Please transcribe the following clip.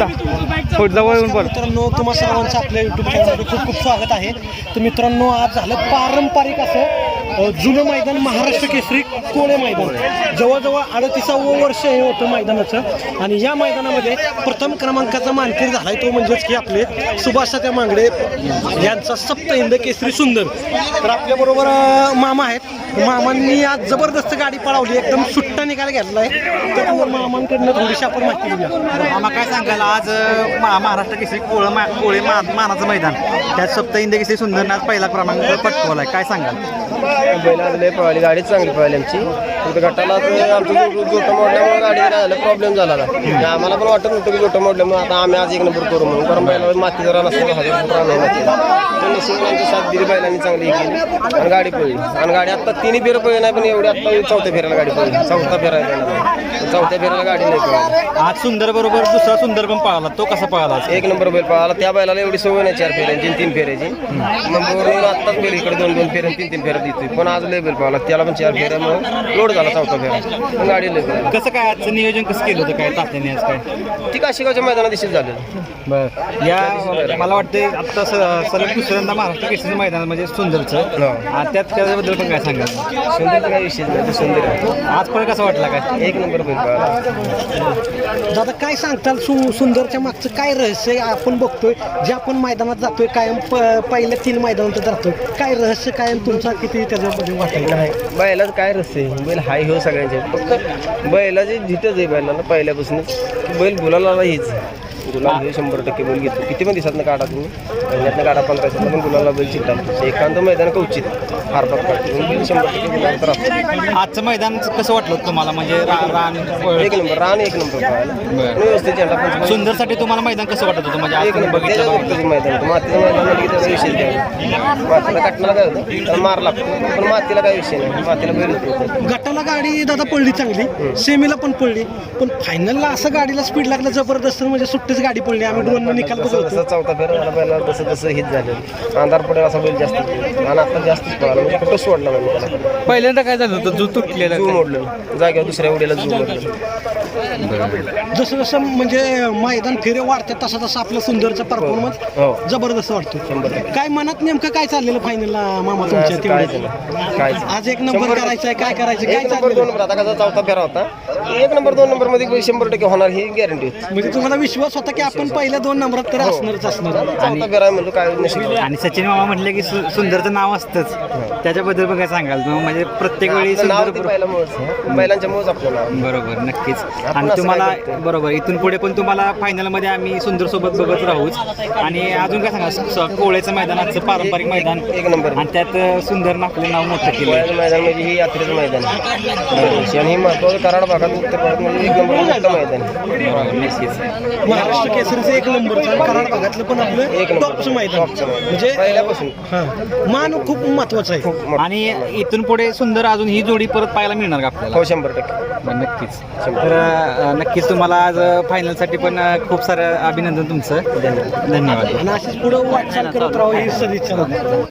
बोलता थोडं जवळ येऊन मित्रांनो तुम्हा सर्वांचं आपल्या युट्यूब चॅनलमध्ये खूप खूप स्वागत आहे. तर मित्रांनो आज झालं पारंपरिक असं जुनं मैदान महाराष्ट्र केसरी कोळे मैदान? जवळजवळ अडतीसावं वर्ष हे होतं मैदानाचं. आणि या मैदानामध्ये प्रथम क्रमांकाचा मानकरी झालाय तो म्हणजेच की आपले सुभाष त्या मांगडे यांचा सप्त हिंद केसरी सुंदर. तर आपल्याबरोबर मामा आहेत. मामांनी आज जबरदस्त गाडी पळवली एकदम सुट्टा निकाल घेतला आहे त्यामुळे मामांकडनं थोडीशी आपण माहिती घेऊया. आम्हाला काय सांगायला आज मा- महाराष्ट्र केसरी कोळ मा कोळे मा मानाचं मैदान. त्यात सप्त हिंद केसरी सुंदरने आज पहिला क्रमांक पटकवलाय. काय सांगाल? बैल आज लय पळाली. गाडी चांगली पळाली आमची. गटाला आमचं जोटं मोडल्यामुळे गाडी काय झालं प्रॉब्लेम झाला आम्हाला पण वाटत नव्हतं की जोटं मोडल्यामुळे आता आम्ही आज एक नंबर करू म्हणून. कारण बैला माती जरा नसतं हजार फूट राहणार माती. तर नशिबाने आमची साथ दिली बैलांनी चांगली केली. आणि गाडी पळली. आणि गाडी आता तिन्ही फेरं पळली नाही पण एवढी आता चौथ्या फेऱ्याला गाडी पळली. चौथा फेरा आहे त्यांना. चौथ्या फेऱ्याला गाडी नाही पळाली. आज सुंदर बरोबर दुसरा सुंदर पण पळाला. तो कसा पळाला? एक नंबर बैल पळाला. त्या बैलाला एवढी सवय नाही चार फेऱ्यांची तीन फेऱ्याची. मग आत्ताच फेरी इकडे दोन दोन फेऱ्या तीन तीन फेऱ्या देतोय. पण आज लय बैल पळाला. त्याला पण चार फेऱ्या मग लोड झाला चौथा फेरा पण गाडी लय पळाली कसं काय आजचं नियोजन कसं केलं होतं? काय तात्याने आज काय? ती काशीगावच्या मैदानात दिसेल झालं बर. या मला वाटतं आता स- सलग दुसऱ्यांदा महाराष्ट्र केसरी मैदान म्हणजे सुंदरचं. आ, त्यात त्याबद्दल पण काय सांगाल? सुंदरचा काय विषय नाही सुंदर आहे. आज पण कसा वाटला काय? एक नंबर बैल पळाला दादा काय सांगताल? सु सुंदरच्या मागचं काय रहस्य आहे? आपण बघतोय? जे आपण मैदानात जातोय कायम प पहिल्या तीन मैदानात जातोय काय रहस्य कायम तुमचा किती त्याच्यामध्ये वाटायला नाही बैलाच काय रस्ते बैल हाय हो सगळ्यांचे. फक्त बैलाचे झिटच आहे बैलाला पहिल्यापासूनच बैल गुलाला हेच गुलाल हे शंभर टक्के बैल घेतो. किती पण दिवसातनं काढा तुम्ही. महिन्यातनं काढा पंधरा दिवसातनं पण गुलाला बैल चिकटा एकांत मैदान कवचित फार. आजचं मैदान कसं वाटलं होतं तुम्हाला? म्हणजे रान एक नंबर रान एक नंबर सुंदरसाठी तुम्हाला मैदान कसं वाटत होतं? म्हणजे एक नंबर मैदान मातीचं मैदान विषय काय मातीला काटणाला काय होतं? मार लागतो पण मातीला काय विषय नाही. मातीला गटाला गाडी दादा पडली चांगली. सेमीला पण पडली. पण फायनलला असं गाडीला स्पीड लागलं जबरदस्त. म्हणजे सुट्टीच गाडी पडली. आम्ही ड्रोन निकाल बघतो चौथा फेर तसं तसं हिट झालं. अंधार पडेल असा बैल जास्त. आणि आता जास्तच पळाला. कुठं सोडला नाही मी त्याला पहिल्यांदा काय झालं होतं? जो तुटलेला झू मोडलं जागेवर दुसऱ्या उडीला झू मोडलं जसं जसं म्हणजे मैदान फेरे वाढते तसा तसा आपलं सुंदरचा हो. परफॉर्मन्स जबरदस्त वाटतो शंभर टक्के. काय मनात नेमकं काय चाललेलं फायनलला मामा तुमच्या तेवढ्या नाही. आज एक नंबर करायचा आहे काय करायचं काय एक नंबर चाललेलं? दोन नंबर आता कसा चौथा फेरा होता? एक नंबर दोन नंबरमध्ये शंभर टक्के होणार ही गॅरंटी होती म्हणजे तुम्हाला विश्वास होता की आपण पहिल्या दोन नंबरात तर असणारच असणार. चौथा फेरा आहे म्हणतो काय नशीब. आणि सचिन मामा म्हटले की सु- सुंदरचं नाव असतंच. त्याच्याबद्दल पण काय सांगाल तुम्ही? म्हणजे प्रत्येक वेळी आपलं सुंदर बैलांच्या नाव. बरोबर नक्कीच. आणि तुम्हाला? बरोबर इथून पुढे पण तुम्हाला फायनलमध्ये आम्ही सुंदर सोबत बघत राहूच. आणि अजून काय सांगा कोळेचं मैदान आजचं पारंपरिक मैदान. एक नंबर. आणि त्यात अं, सुंदरनं आपलं नाव मोठं केलं मैदान म्हणजे ही यात्रेचं मैदान आहे. आणि महत्वाचं कराड भागात उत्तर भारत म्हणजे एक नंबर मोठं मैदान आहे. नक्कीच. महाराष्ट्र केसरीचं एक नंबरचं आणि कराड भागातलं पण एक आपलं नंबर. टॉपचं मैदान. टॉपचं मैदान. म्हणजे पहिल्यापासून. हा. मान खूप महत्वाचं आहे. खूप मोठं. आणि इथून पुढे सुंदर अजून ही जोडी परत पाहायला मिळणार का आपल्याला? हो शंभर टक्के. नक्कीच. तर अं, नक्कीच तुम्हाला आज फायनलसाठी पण अं, खूप सारं अभिनंदन तुमचं. धन्यवाद. आणि अशीच पुढं वाटचाल करत राहू ही सदिच्छा.